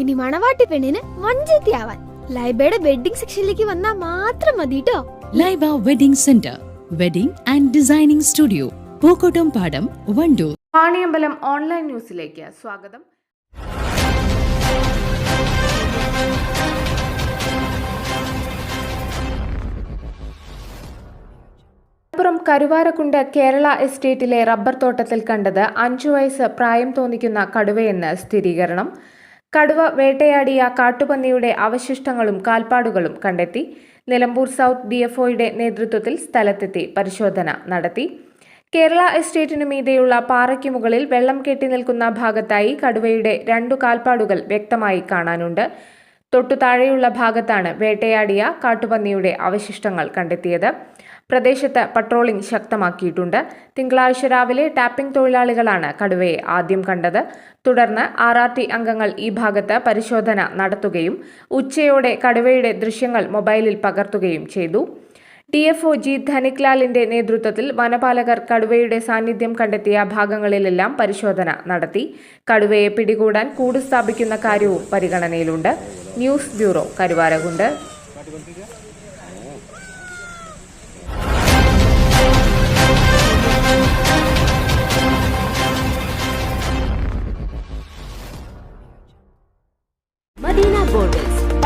ഇനി മണവാട്ടി പെണ്ണിന് മഞ്ചേത്തിയാവാൻ ലൈബയുടെ വെഡിങ് സെക്ഷനിലേക്ക് വന്നാൽ മാത്രം മതി കേട്ടോ Laiba wedding centre wedding and designing studio Pookkottam Padam Wandoor. Vaniyambalam online ന്യൂസിലേക്ക് സ്വാഗതം. മലപ്പുറം കരുവാരക്കുണ്ട് കേരള എസ്റ്റേറ്റിലെ റബ്ബർ തോട്ടത്തിൽ കണ്ടത് അഞ്ചു വയസ്സ് പ്രായം തോന്നിക്കുന്ന കടുവയെന്ന് സ്ഥിരീകരണം. കടുവ വേട്ടയാടിയ കാട്ടുപന്നിയുടെ അവശിഷ്ടങ്ങളും കാൽപ്പാടുകളും കണ്ടെത്തി നിലമ്പൂർ സൗത്ത് ഡിഎഫ്ഒയുടെ നേതൃത്വത്തിൽ സ്ഥലത്തെത്തി പരിശോധന നടത്തി. കേരള എസ്റ്റേറ്റിനു മീതെയുള്ള പാറയ്ക്ക് മുകളിൽ വെള്ളം കെട്ടി നിൽക്കുന്ന ഭാഗത്തായി കടുവയുടെ രണ്ടു കാൽപ്പാടുകൾ വ്യക്തമായി കാണാനുണ്ട്. തൊട്ടു താഴെയുള്ള ഭാഗത്താണ് വേട്ടയാടിയ കാട്ടുപന്നിയുടെ അവശിഷ്ടങ്ങൾ കണ്ടെത്തിയത്. പ്രദേശത്ത് പട്രോളിംഗ് ശക്തമാക്കിയിട്ടുണ്ട്. തിങ്കളാഴ്ച രാവിലെ ടാപ്പിംഗ് തൊഴിലാളികളാണ് കടുവയെ ആദ്യം കണ്ടത്. തുടർന്ന് ആർ ആർ ടി അംഗങ്ങൾ ഈ ഭാഗത്ത് പരിശോധന നടത്തുകയും ഉച്ചയോടെ കടുവയുടെ ദൃശ്യങ്ങൾ മൊബൈലിൽ പകർത്തുകയും ചെയ്തു. ഡി എഫ് ഒ ജി ധനിക്ലാലിന്റെ നേതൃത്വത്തിൽ വനപാലകർ കടുവയുടെ സാന്നിധ്യം കണ്ടെത്തിയ ഭാഗങ്ങളിലെല്ലാം പരിശോധന നടത്തി. കടുവയെ പിടികൂടാൻ കൂട് സ്ഥാപിക്കുന്ന കാര്യവും പരിഗണനയിലുണ്ട്. News bureau Karuvarakundu. Madina borders